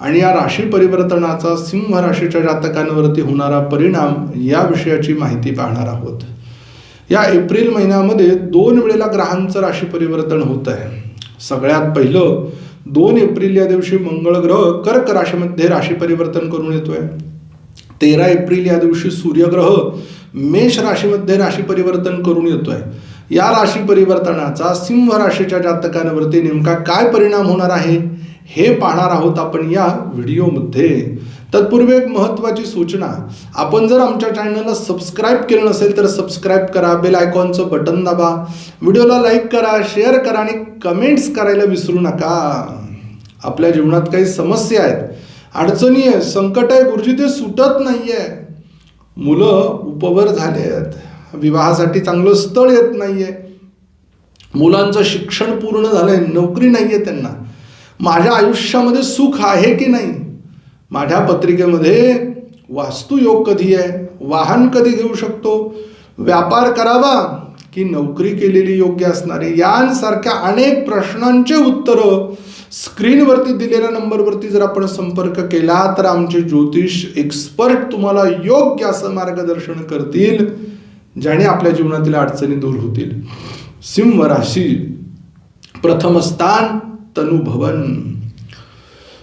आणि या राशी परिवर्तनाचा सिंह राशीच्या जातकांवरती होणारा परिणाम या विषयाची माहिती पाहणार आहोत. या एप्रिल महिन्यामध्ये दोन वेळेला ग्रहांचं राशी परिवर्तन होत आहे सगळ्यात पहिलं दोन एप्रिल या दिवशी मंगळ ग्रह कर्क राशीमध्ये राशी परिवर्तन करून येतोय. तेरा एप्रिल या दिवशी सूर्यग्रह मेष राशीमध्ये राशी परिवर्तन करून येतोय. या राशी परिवर्तनाचा सिंह राशीच्या जातकांवरती नेमका काय परिणाम होणार आहे? हे पाहणार आहोत आपण या व्हिडिओमध्ये. तत्पूर्वी एक महत्त्वाची सूचना आपण जर आमच्या चॅनलला सबस्क्राईब केलं नसेल तर सबस्क्राईब करा बेल आयकॉनचं बटन दाबा व्हिडिओला लाईक करा शेअर करा आणि कमेंट्स करायला विसरू नका. आपल्या जीवनात काही समस्या आहेत अडचणी आहे संकट आहे गुरुजी ते सुटत नाही आहे मुलं उपवर झाले आहेत विवाहासाठी चांगलं स्थळ येत नाही आहे मुलांचं शिक्षण पूर्ण झालंय नोकरी नाही आहे त्यांना. माझ्या आयुष्यामध्ये सुख आहे की नाही? माझ्या पत्रिकेमध्ये वास्तुयोग कधी आहे? वाहन कधी घेऊ शकतो? व्यापार करावा की नोकरी केलेली योग्य असणारे? यांसारख्या अनेक प्रश्नांचे उत्तरं स्क्रीनवरती दिलेल्या नंबरवरती जर आपण संपर्क केला तर आमचे ज्योतिष एक्सपर्ट तुम्हाला योग्य असं मार्गदर्शन करतील ज्याने आपल्या जीवनातील अडचणी दूर होतील. सिंह राशी प्रथम स्थान तनुभवन।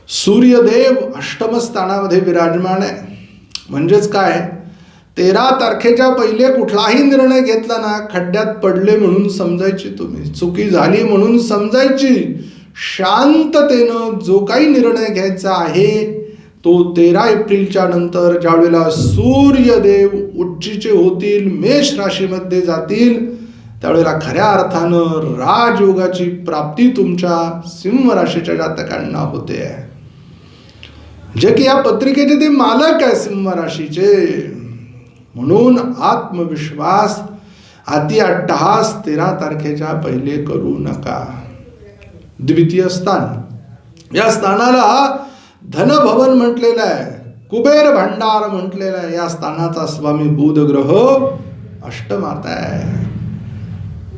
सूर्यदेव अष्टम स्थानामध्ये विराजमान आहे. म्हणजेच काय? तेरा तारखेच्या पहिले कुठलाही निर्णय घेतला ना खड्ड्यात पडले म्हणून समजायची तुम्ही. चुकी झाली म्हणून समजायची. शांततेनं जो काही निर्णय घ्यायचा आहे तो तेरा एप्रिलच्या नंतर ज्यावेळेला सूर्यदेव उच्चीचे होतील मेष राशीमध्ये जातील त्यावेळेला खऱ्या अर्थानं राजयोगाची प्राप्ती तुमच्या सिंह राशीच्या जातकांना होते. जे की या पत्रिकेचे ते मालक आहे सिंह राशीचे म्हणून आत्मविश्वास अति अट्टहास तेरा तारखेच्या पहिले करू नका. द्वितीय स्थान. या स्थानाला धनभवन म्हटलेलं आहे. कुबेर भंडार म्हटलेलं आहे. या स्थानाचा स्वामी बुध ग्रह अष्टमाता आहे.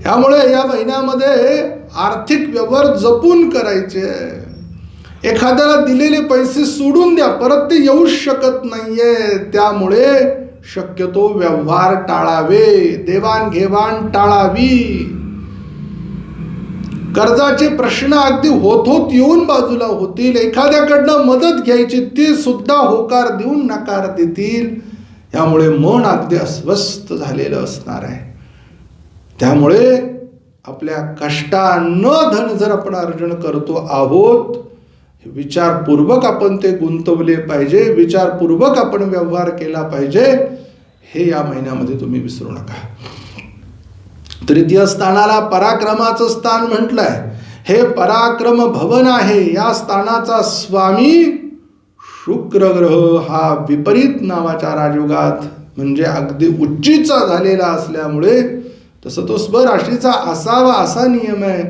ह्यामुळे या महिन्यामध्ये आर्थिक व्यवहार जपून करायचे. एखाद्याला दिलेले पैसे सोडून द्या परत ते येऊच शकत नाहीये. त्यामुळे शक्यतो व्यवहार टाळावे देवाणघेवाण टाळावी. कर्जाचे प्रश्न अगदी होत होत येऊन बाजूला होतील. एखाद्याकडनं मदत घ्यायची ते सुद्धा होकार देऊन नकार देतील. यामुळे मन अगदी अस्वस्थ झालेलं असणार आहे. त्यामुळे आपल्या कष्टानं धन जर आपण अर्जन करतो आहोत विचारपूर्वक आपण ते गुंतवले पाहिजे विचारपूर्वक आपण व्यवहार केला पाहिजे हे या महिन्यामध्ये तुम्ही विसरू नका. तृतीय स्थानाला पराक्रमाचं स्थान म्हटलंय. हे पराक्रम भवन आहे. या स्थानाचा स्वामी शुक्र ग्रह हा विपरीत नावाच्या राजयोगात म्हणजे अगदी उच्चीचा झालेला असल्यामुळे तसं तो स्वराशीचा असावा असा नियम आहे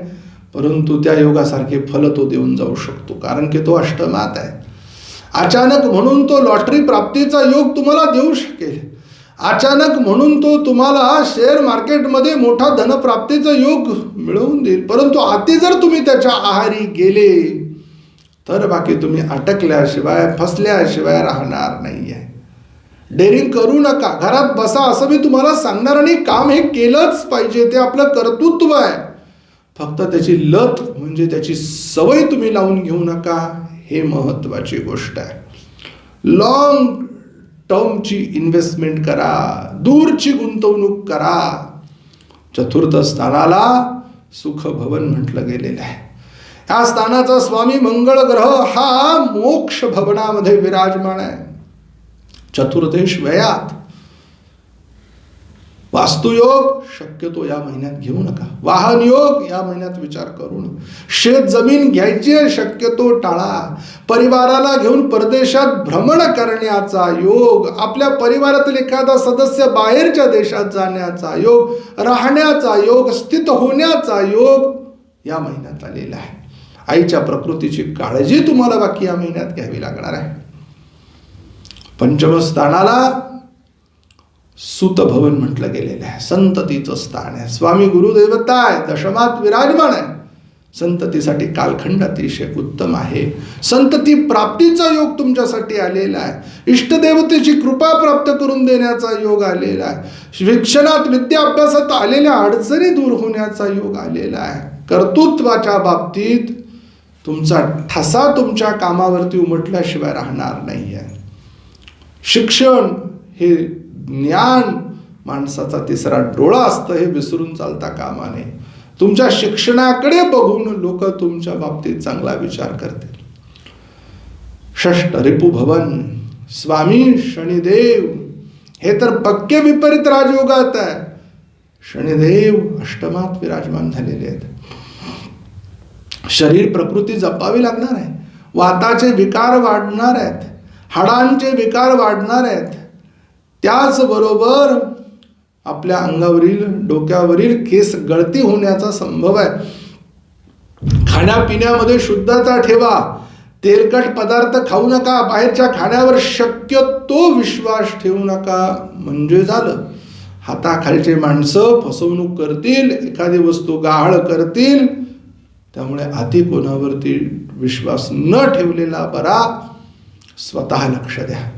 परंतु त्या योगासारखे फल तो देऊन जाऊ शकतो कारण की तो अष्टमात आहे. अचानक म्हणून तो लॉटरी प्राप्तीचा योग तुम्हाला देऊ शकेल. अचानक म्हणून तो तुम्हाला शेअर मार्केटमध्ये मोठा धनप्राप्तीचा योग मिळवून देईल. परंतु आधी जर तुम्ही त्याच्या आहारी गेले तर बाकी तुम्ही अटकल्याशिवाय फसल्याशिवाय राहणार नाही आहे डेअरिंग करू नका. घरात बसा असं मी तुम्हाला सांगणार आणि काम हे केलंच पाहिजे. ते आपलं कर्तृत्व आहे. फक्त त्याची लत म्हणजे त्याची सवय तुम्ही लावून घेऊ नका. हे महत्वाची गोष्ट आहे. लॉंग टर्मची इन्व्हेस्टमेंट करा. दूरची गुंतवणूक करा. चतुर्थ स्थानाला सुखभवन म्हटलं गेलेलं आहे. या स्थानाचा स्वामी मंगळ ग्रह हा मोक्ष भवनामध्ये विराजमान आहे. चतुर्देश वयात वास्तुयोग शक्यतो या महिन्यात घेऊ नका. वाहन योग या महिन्यात विचार करू नका. शेत जमीन घ्यायची आहे शक्यतो टाळा. परिवाराला घेऊन परदेशात भ्रमण करण्याचा योग आपल्या परिवारातील एखादा सदस्य बाहेरच्या देशात जाण्याचा योग राहण्याचा योग स्थित होण्याचा योग या महिन्यात आलेला आहे. आईच्या प्रकृतीची काळजी तुम्हाला बाकी या महिन्यात घ्यावी लागणार आहे. पंचमस्थानाला सुतभवन म्हटलं गेलेलं आहे. संततीचं स्थान आहे. स्वामी गुरुदेवता आहे. दशमात विराजमान आहे. संततीसाठी कालखंड अतिशय उत्तम आहे. संतती प्राप्तीचा योग तुमच्यासाठी आलेला आहे. इष्टदेवतेची कृपा प्राप्त करून देण्याचा योग आलेला आहे. शिक्षणात विद्याभ्यासात आलेल्या अडचणी दूर होण्याचा योग आलेला आहे. कर्तृत्वाच्या बाबतीत तुमचा ठसा तुमच्या कामावरती उमटल्याशिवाय राहणार नाही आहे शिक्षण हे ज्ञान माणसाचा तिसरा डोळा असतं हे विसरून चालता कामा नये तुमच्या शिक्षणाकडे बघून लोक तुमच्या बाबतीत चांगला विचार करतील. षष्ट रिपुभवन स्वामी शनिदेव हे तर पक्के विपरीत राजयोगात आहे. शनिदेव अष्टमात विराजमान झालेले आहेत. शरीर प्रकृती जपावी लागणार आहे. वाताचे विकार वाढणार आहेत. हाडांचे विकार वाढणार आहेत. त्याचबरोबर आपल्या अंगावरील डोक्यावरील केस गळती होण्याचा संभव आहे. खाण्यापिण्यामध्ये शुद्धता ठेवा. तेलकट पदार्थ खाऊ नका. बाहेरच्या खाण्यावर शक्य तो विश्वास ठेवू नका. म्हणजे झालं. हाताखालचे माणसं फसवणूक करतील एखादी वस्तू गहाळ करतील. त्यामुळे अति कोणावरती विश्वास न ठेवलेला बरा. स्वतः लक्ष द्या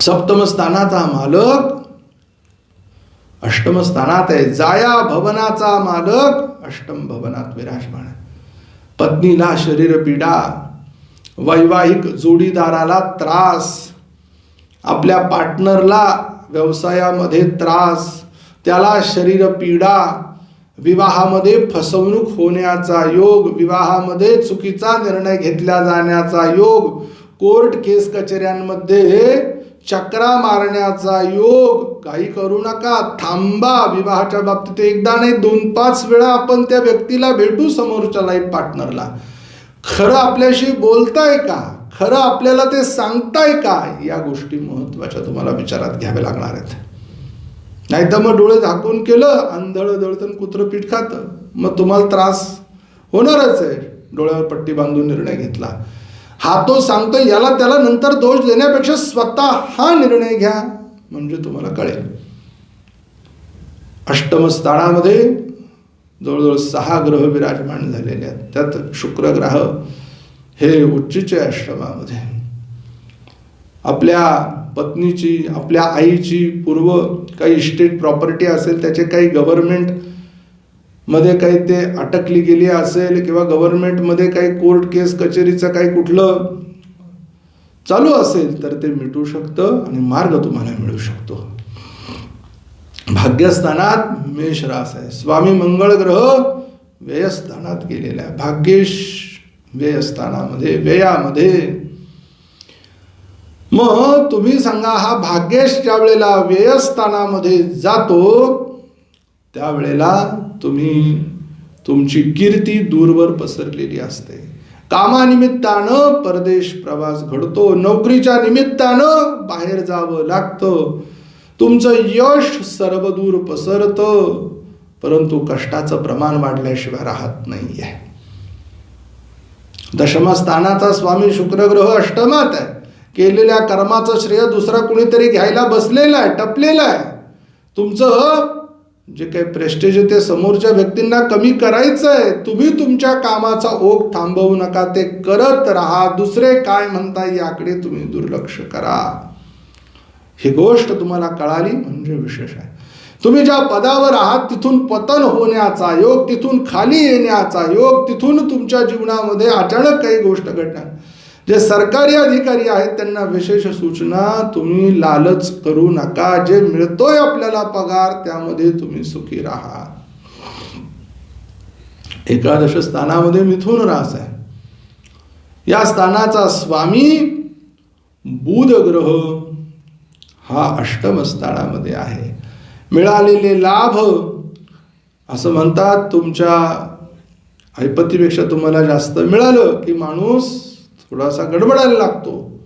सप्तम स्थानाचा मालक अष्टम स्थानात आहे जाया भवनाचा मालक अष्टम भवनात विराजमान. आहे पत्नीला शरीर पीडा वैवाहिक जोडीदाराला त्रास आपल्या पार्टनरला व्यवसायामध्ये त्रास त्याला शरीर पीडा विवाहामध्ये फसवणूक होण्याचा योग विवाहामध्ये चुकीचा निर्णय घेतला जाण्याचा योग कोर्ट केस कचेऱ्यांमध्ये चक्रा मारण्याचा योग काही करू नका थांबा. विवाहाच्या बाबतीत एकदा नाही दोन पाच वेळा आपण त्या व्यक्तीला भेटू समोरच्या लाईफ पार्टनरला खरं आपल्याशी बोलताय का? खरं आपल्याला ते सांगताय का? या गोष्टी महत्त्वाच्या तुम्हाला विचारात घ्याव्या लागणार आहेत. नाही तर मग डोळे झाकून केलं आंधळ दळतन कुत्रं पीठ खातं. मग तुम्हाला त्रास होणारच आहे. डोळ्यावर पट्टी बांधून निर्णय घेतला. हा तो सांगतो याला त्याला नंतर दोष देण्यापेक्षा स्वतः हा निर्णय घ्या म्हणजे तुम्हाला कळेल. अष्टमस्थानामध्ये जवळजवळ सहा ग्रह विराजमान झालेले आहेत. त्यात शुक्र ग्रह हे उच्चीचे अष्टमामध्ये. आपल्या पत्नीची आपल्या आईची पूर्व काही इस्टेट प्रॉपर्टी असेल त्याचे काही गव्हर्नमेंटमध्ये काही ते अटकली गेली असेल किंवा गव्हर्नमेंटमध्ये काही कोर्ट केस कचेरीचं काही कुठलं चालू असेल तर ते मिटू शकतं आणि मार्ग तुम्हाला मिळू शकतो. भाग्यस्थानात मेष रास आहे. स्वामी मंगळ ग्रह व्ययस्थानात गेलेला आहे. भाग्येश व्ययस्थानामध्ये व्ययामध्ये मग तुम्ही सांगा हा भाग्येश ज्या वेळेला व्ययस्थानामध्ये जातो त्यावेळेला तुम्ही तुमची कीर्ती दूरवर पसरलेली असते. कामानिमित्तानं परदेश प्रवास घडतो नोकरीच्या निमित्तानं बाहेर जावं लागतं. तुमचं यश सर्वदूर पसरतं परंतु कष्टाचं प्रमाण वाढल्याशिवाय राहत नाही आहे दशमस्थानाचा स्वामी शुक्रग्रह अष्टमात आहे. केलेल्या कर्माचं श्रेय दुसरा कुणीतरी घ्यायला बसलेला आहे टपलेला आहे. तुमचं जे काही प्रेस्टेज आहे ते समोरच्या व्यक्तींना कमी करायचं आहे. तुम्ही तुमच्या कामाचा ओघ थांबवू नका ते करत राहा. दुसरे काय म्हणता याकडे तुम्ही दुर्लक्ष करा. ही गोष्ट तुम्हाला कळाली म्हणजे विशेष आहे. तुम्ही ज्या पदावर आहात तिथून पतन होण्याचा योग तिथून खाली येण्याचा योग तिथून तुमच्या जीवनामध्ये अचानक काही गोष्ट घडणार. जे सरकारी अधिकारी आहेत त्यांना विशेष सूचना तुम्ही लालच करू नका. जे मिळतोय आपल्याला पगार त्यामध्ये तुम्ही सुखी राहा. एकादश स्थानामध्ये मिथून रास आहे. या स्थानाचा स्वामी बुध ग्रह हा अष्टम स्थानामध्ये आहे. मिळालेले लाभ असं म्हणतात तुमच्या ऐपतीपेक्षा तुम्हाला जास्त मिळालं की माणूस थोडासा गडबडायला लागतो.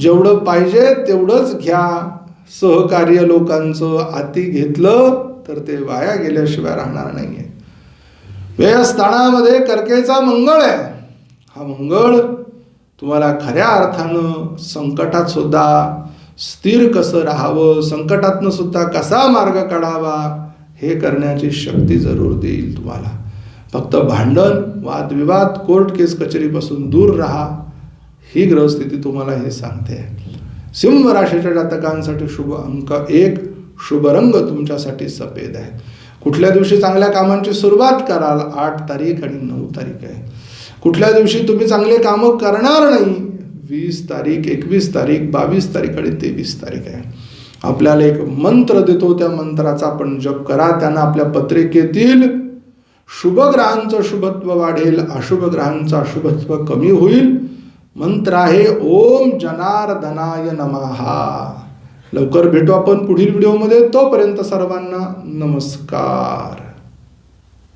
जेवढं पाहिजे तेवढंच घ्या. सहकार्य लोकांचं आती घेतलं तर ते वाया गेल्याशिवाय राहणार नाहीये. व्ययस्थानामध्ये कर्केचा मंगळ आहे. हा मंगळ तुम्हाला खऱ्या अर्थानं संकटात सुद्धा स्थिर कसं राहावं संकटातनं सुद्धा कसा मार्ग काढावा हे करण्याची शक्ती जरूर देईल तुम्हाला. फक्त भांडण वादविवाद कोर्ट केस कचेरीपासून दूर राहा ही ग्रहस्थिती तुम्हाला हे सांगते. सिंह राशीच्या जातकांसाठी शुभ अंक एक शुभ रंग तुमच्यासाठी सफेद आहे. कुठल्या दिवशी चांगल्या कामांची सुरुवात कराल? आठ तारीख आणि नऊ तारीख आहे. कुठल्या दिवशी तुम्ही चांगले कामं करणार नाही? वीस तारीख एकवीस तारीख बावीस तारीख आणि तेवीस तारीख आहे. आपल्याला एक मंत्र देतो त्या मंत्राचा आपण जप करा त्यांना आपल्या पत्रिकेतील शुभग्रहांचं शुभत्व वाढेल अशुभ ग्रहांचं अशुभत्व कमी होईल. मंत्र आहे ओम जनार्दनाय नमहा लवकर भेटू आपण पुढील व्हिडिओमध्ये. तोपर्यंत सर्वांना नमस्कार.